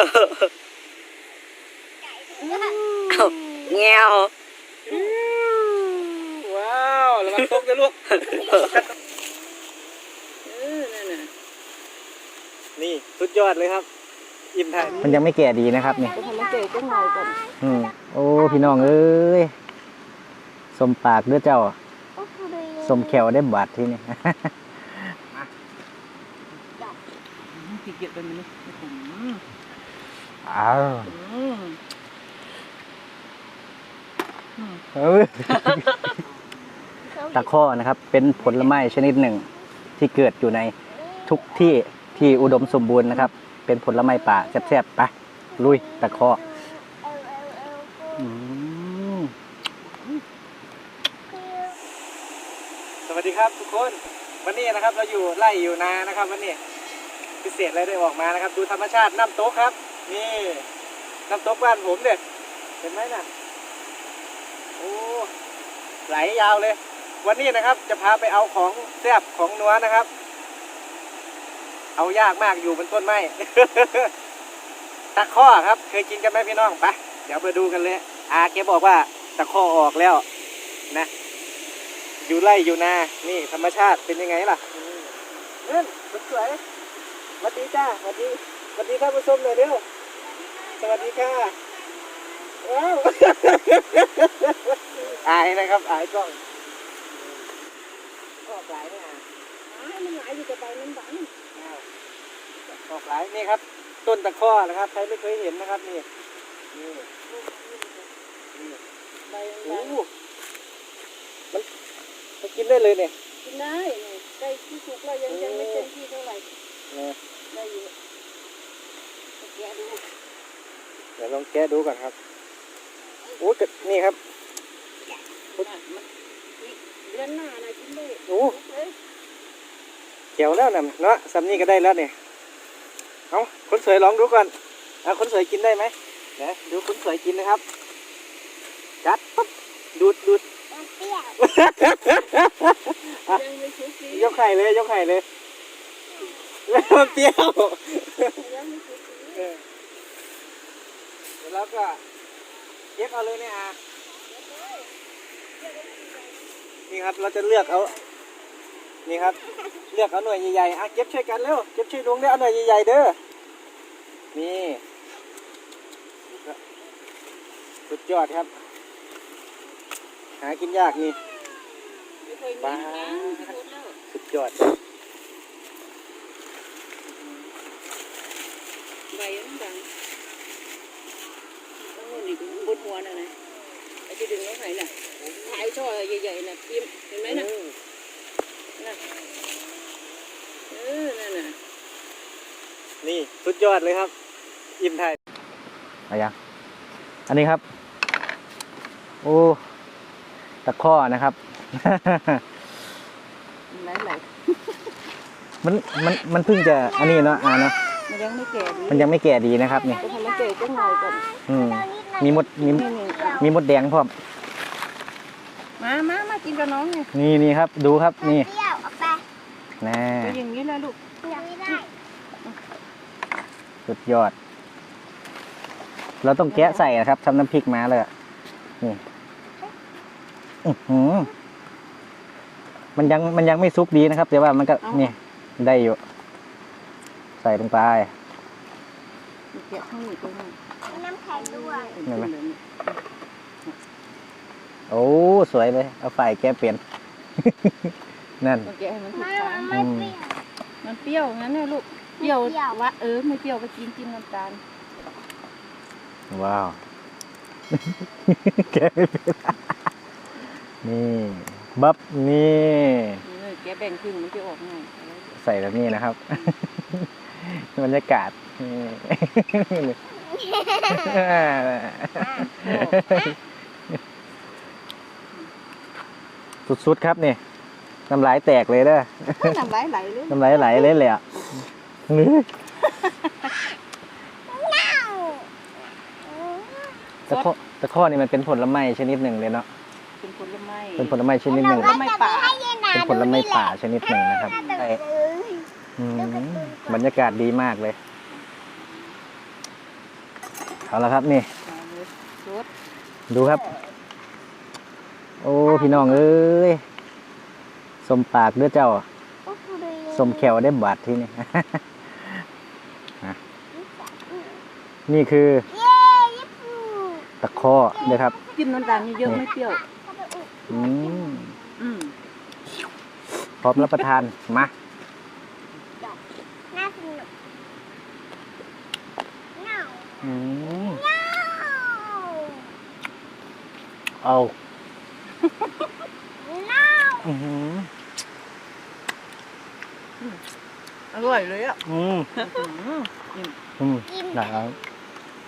อเอาแงวว้าวระวังตกนะลูกเออนั่นน่ะนี่สุดยอดเลยครับ อิ่มไทยมันยังไม่แก่ดีนะครับนี่ก็ทำให้เก๋จังหน่อยก่อนอืมโอ้พี่น้องเอ้ยสมปากเด้อเจ้าสมแขวได้บาดที่นี่ขี้เกียจเป็นมันนี่ผม อ้าวอืมเอ้ยตะข้อนะครับ เป็นผลไม้ชนิดหนึ่ง ที่เกิดอยู่ในทุกที่ที่อุดมสมบูรณ์นะครับ เป็นผลไม้ป่าแซ่บๆไปลุยตะข้ออืมสวัสดีครับทุกคน วันนี้นะครับ เราอยู่ไร่อยู่นานะครับ วันนี้พิเศษอะไรได้ออกมานะครับ ดูธรรมชาติน้ำตกครับ นี่น้ำตกบ้านผมเด็ดเห็นไหมน่ะโอ้ไหลยาวเลย วันนี้นะครับจะพาไปเอาของแซบของนัวนะครับ เอายากมากอยู่บนต้นไม้ตะข้อครับ เคยกินกันไหมพี่น้องไปเดี๋ยวมาดูกันเลยอาแกบอกว่าตะข้อออกแล้ว นะ อยู่ไร่อยู่นา นี่ธรรมชาติเป็นยังไงล่ะเนั่นสวยสวัสดีจ้าสวัสดีสวัสดีท่านผู้ชมหน่อยเร็ว วัสดีค่ะว้าวอายนะครับอายกล้องออกหลายเนี่ยอะมันหลายอยู่แต่ใบมันบังอ้าวอกหลายนี่ครับ ต้นตะข้อนะครับใครไม่เคยเห็นนะครับนี่นี่ใบมันโอ้บังมันมันกินได้เลยเนี่ยกินได้ใกล้ที่สุกแล้วยังยังไม่เต็มที่เท่าไหร่นี่ได้อยู่แกดู เดี๋ยวลองแกะดูก่อนครับโอ้แต่นี่ครับน่ะมันนี่เดือนหน้านะกินได้โอ้เอ้ยเขียวแล้วนะเนาะซัมนี่ก็ได้แล้วเนี่ยเอาคนสวยลองดูก่อนเอาคนสวยกินได้ไหมเดี๋ยวดูคนสวยกินนะครับจัดปั๊บดูดดูดยังไม่สุกดียกไข่เลยยกไข่เลยแล้วมันเปรี้ยว ยังไม่สุกดีเออแล้วก็เย็บเอาเลยเนี่ยอานี่ครับเราจะเลือกเอา นี่ครับ เลือกเอาหน่วยใหญ่ๆอะเก็บช่วยกันเร็วเก็บช่วยลุงได้เอาหน่วยใหญ่ๆเด้อ นี่สุดยอดครับ หากินยากนี่ไม่เคยมีนะที่สุดแล้วสุดยอดใบมันบังต้องนู่นอีก บนหัวน่ะนะไอ้ที่ดึงแล้วไหนน่ะถ่ายช่อใหญ่ๆน่ะพิมพ์เห็นไหมน่ะอืมน่ะเออนั่นน่ะนี่สุดยอดเลยครับ อิ่มไทยเอายังอันนี้ครับ โอ้ตะข้อนะครับไหลไหลมันมันมันเพิ่งจะอันนี้เนาะอ่าเนาะมันยังไม่แก่ดีมันยังไม่แก่ดีนะครับนี่ก็ทำมันแก่จังหน่อยก่อนอืม มีมดมีนี่นี่อะมีมดแดงพร้อมมามามากินกับน้องไงนี่นี่ครับ ดูครับนี่เปรี้ยวออกไปแน่ก็อย่างนี้แหละลูกเปรี้ยวไม่ได้สุดยอด เราต้องแกะใส่นะครับทำน้ำพริกมาเลยอะนี่อื้อหือมันยังมันยังไม่ซุกดีนะครับ แต่ว่ามันก็นี่ได้อยู่ ใส่ลงไปมีแกะข้างนี้ตรงนี้มี น้ำแข็งด้วยเห็นไหมโอ้ สวยเลย เอาไฟแกะเปลี่ยน นั่นต้องแกะให้มันถูไม่กทางไม่เปรี้ยวมันเปรี้ยวงั้นเนี่ยลูก เปรี้ยวไม่เปรี้ยววะเออ ไม่เปรี้ยวก็กินกินน้ำตาล ว้าว แกะไม่เป็นนี่บับนี่เออแกะแบ่งครึ่งมันจะออกง่ายใส่แบบนี้นะครับ บรรยากาศนี่ สุดๆครับนี่น้ำลายแตกเลยเด้อน้ำลายไหลเลยน้ำลายไหลเลยเลยอะนี่ตะข้อตะข้อนี่มันเป็นผลไม้ชนิดหนึ่งเลยเนาะเป็นผลไม้เป็นผลไม้ชนิดหนึ่งผลไม้ป่าเป็นผลไม้ป่าชนิดหนึ่งนะครับใช่เอ้ยอืมบรรยากาศดีมากเลย เอาละครับนี่มาเลยรสดูครับ โอ้พี่น้องเอ้ยสมปากเด้อเจ้าโอ้โหเลยสมแขวได้บาดที่นี่ นี่คือเย้ญี่ปุ่นตะข้อนะครับจิ้มน้ำตาลเยอะๆไม่เปรี้ยวเข้าไปอุดอืมอืมพร้อมรับประทาน มาน่าสนุกเงาอืม เงา เอาเงาอือหืออร่อยเลยอะอืมอืมอิ่มอืมกินได้ครับ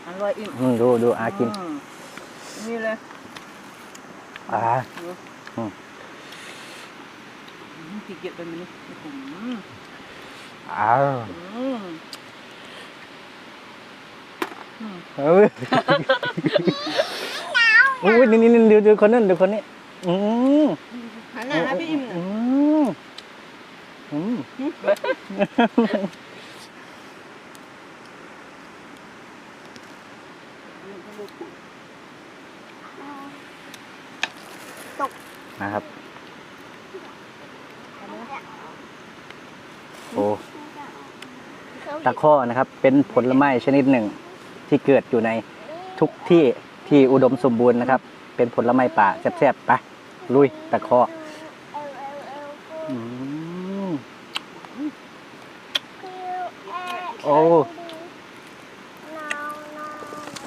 อร่อยอิ่มอืมดูดูอากินมนี่เลยอ่าอืมขี้เกียจไปมันนี่อืมอ้าวอืมอืมเอ้ย อุ้ยนี่นี่นี่ดูดูคนนั้นดูคนนี้ อืมหันหน้าหาพี่อิ่มหน่อือยมอืมนะครับ โอ้ตะข้อนะครับ เป็นผลไม้ชนิดหนึ่งที่เกิดอยู่ในทุกที่ ที่อุดมสมบูรณ์นะครับ เป็นผลไม้ป่าแซ่บๆไปะลุยตะข้ออืมโอ้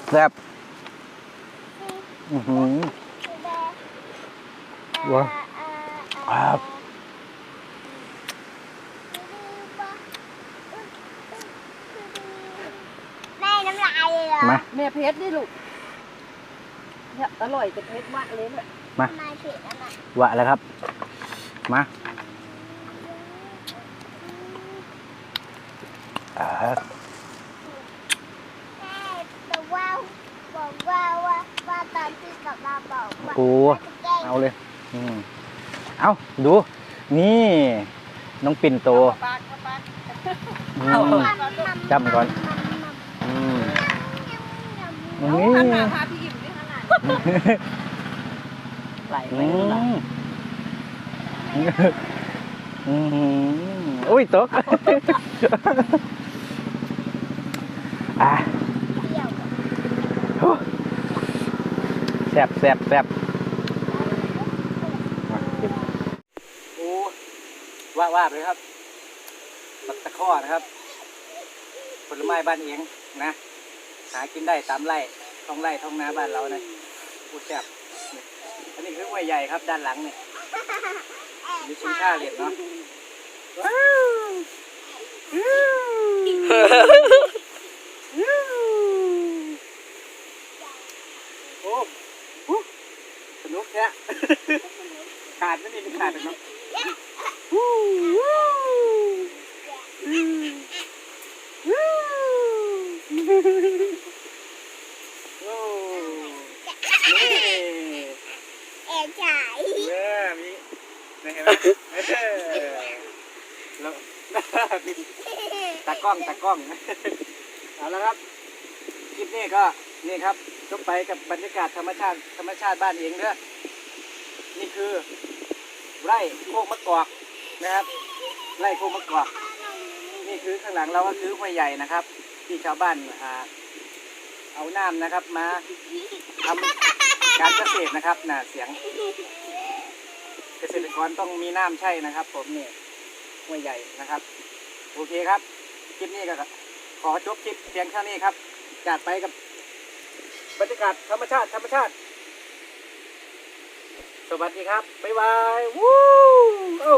แซ่บอื้อหือว้าวครับแม่น้ำลายเลยเหรอมาแม่เพชรดิลูก เนี่ยอร่อยแต่เพชรมากเลยเนี่ยมา ทำไมเผ็ดอะแม่วะแล้วครับ มาอ่าแม่แต่ว่าบอกว่าว่าว่าตอนที่กลับมาบอกว่าโอ้ว่าจะแกล้งเอาเลย อืมเอาดู นี่ น้องปิ่นโตปากปากอืเอามเอาจำก่อน อืมเอานี่หันหน้าหาพี่อิ่มดิหันหน้า ไหลไปอืไหลมอืมอุ้ยตกอะเที่ยวแซ่บแซ่บแซ่บมากินโอ้ว่าว่าเลยครับบักตะข้อนะครับ ผลไม้บ้านเองนะ หากินได้ตามไร่ท้องไร่ท้องนาบ้านเรานะ โอ้แซ่บนี่อันนี้คือห้วยใหญ่ครับด้านหลังเนี่ยมีชิงค่าเหรียญเนาะว้าวโอ้โหสนุกแท้ขาดไม่มีขาดเลยเนาะ โอ้นี่ แอบฉาย แม่มีนี่เห็นไหมเออแล้วมีตากล้อง เอาละครับ คลิปนี้ก็นี่ครับจบไปกับบรรยากาศธรรมชาติธรรมชาติบ้านเองเด้อนี่คือไร่โคกมะกอกนะครับ ไร่โคกมะกอก นี่คือข้างหลังเราก็คือห้วยใหญ่นะครับ ที่ชาวบ้านอ่าเอาน้ำนะครับมาทำการเกษตรนะครับน่ะเสียง เกษตรกรต้องมีน้ำใช่นะครับ ผมนี่ห้วยใหญ่นะครับ โอเคครับ คลิปนี้ก็ขอจบคลิปเพียงเท่านี้ครับจัดไปกับบรรยากาศธรรมชาติธรรมชาติ สวัสดีครับ บ๊ายบาย วู้เอ้า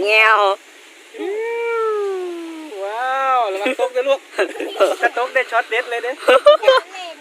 เงี้ยวว้าวระวังตกนะลูกถ้าตกได้ช็อตเด็ดเลยเด้เล่น